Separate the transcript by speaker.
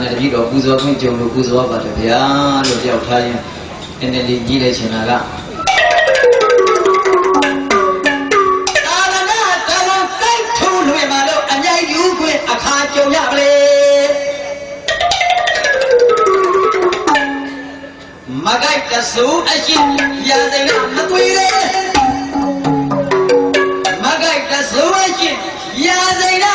Speaker 1: နဲ့တတိတော်ပူဇော်ခွင့်ကြုံလို့ပူဇော်ပါတယ်ဗျာလို့ပြောက်ထားရင်အင်းတည်းကြီးတဲ့ရှင်လာကအာရဏကံစိတ်ထူလွင်ပါလို့အမြိုက်ယူခွင့်အခါကြုံရပါလေမကြိုက်တဆူအရှင်ရာသိမမသွေးလေမကြိုက်တဆူအရှင်ရာသိမ